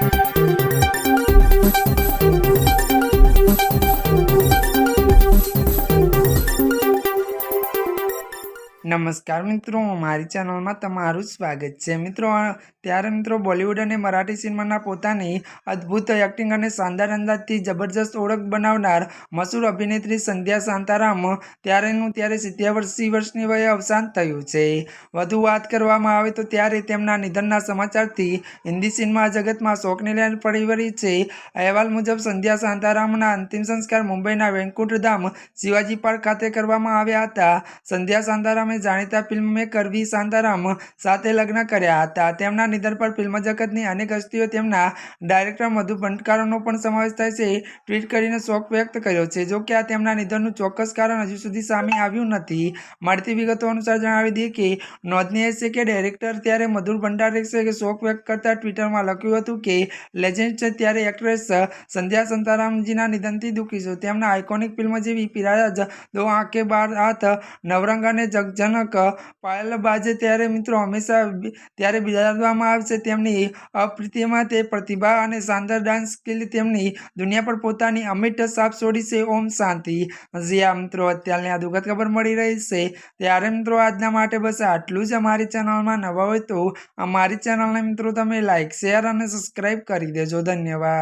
Thank you. નમસ્કાર મિત્રો, મારી ચેનલમાં તમારું સ્વાગત છે. મિત્રો ત્યારે મિત્રો બોલિવૂડ અને મરાઠી સિનેમાના પોતાની અદ્ભુત એક્ટિંગ અને શાનદાર અંદાજથી જબરજસ્ત ઓળખ બનાવનાર મશહૂર અભિનેત્રી સંધ્યા શાંતારામ ત્યારેનું ત્યારે સિત્યાસી વર્ષની વયે અવસાન થયું છે. વધુ વાત કરવામાં આવે તો ત્યારે તેમના નિધનના સમાચારથી હિન્દી સિનેમા જગતમાં શોકની લહેર પડી વળી છે. અહેવાલ મુજબ, સંધ્યા શાંતારામના અંતિમ સંસ્કાર મુંબઈના વેંકુંઠધામ શિવાજી પાર્ક ખાતે કરવામાં આવ્યા હતા. સંધ્યા શાંતારામે જાણીતા ફિલ્મ વી શાંતારામ સાથે લગ્ન કર્યા હતા. તેમના નિધન પર ફિલ્મ જગતની અનેક હસ્તીઓ તેમના ડાયરેક્ટર મધુ ભંડકારનો પણ સમાવેશ થાય છે ટ્વીટ કરીને શોક વ્યક્ત કર્યો છે. જો કે આ તેમના નિધનનું ચોક્કસ કારણ હજુ સુધી સામે આવ્યું નથી. મળતી વિગતો અનુસાર જણાવી દઈએ કે નોંધનીય છે કે ડાયરેક્ટર ત્યારે મધુર ભંડારે છે શોક વ્યક્ત કરતા ટ્વિટરમાં લખ્યું હતું કે, લેજેન્ડ છે ત્યારે એક્ટ્રેસ સંધ્યા સંતારામજીના નિધનથી દુઃખી છું. તેમના આઇકોનિક ફિલ્મ જેવી પિરાજ દો આંખે બાર હાથ નવરંગ અને જગજનક પાયલબાજે ત્યારે મિત્રો હંમેશા ત્યારે બિરાદવામાં આવશે તેમની અપ્રીતિમાં તે પ્રતિભા અને શાનદાર ડાન્સ સ્કિલ તેમની દુનિયા પર પોતાની અમિટ સાફ છોડી છે. ઓમ શાંતિ. જી આ મિત્રો, અત્યારની આ દુઃખદ ખબર મળી રહી છે. ત્યારે મિત્રો, આજના માટે બસ આટલું જ અમારી ચેનલમાં નવા હોય તો અમારી ચેનલને મિત્રો તમે લાઈક શેર અને સબસ્ક્રાઈબ કરી દેજો. ધન્યવાદ.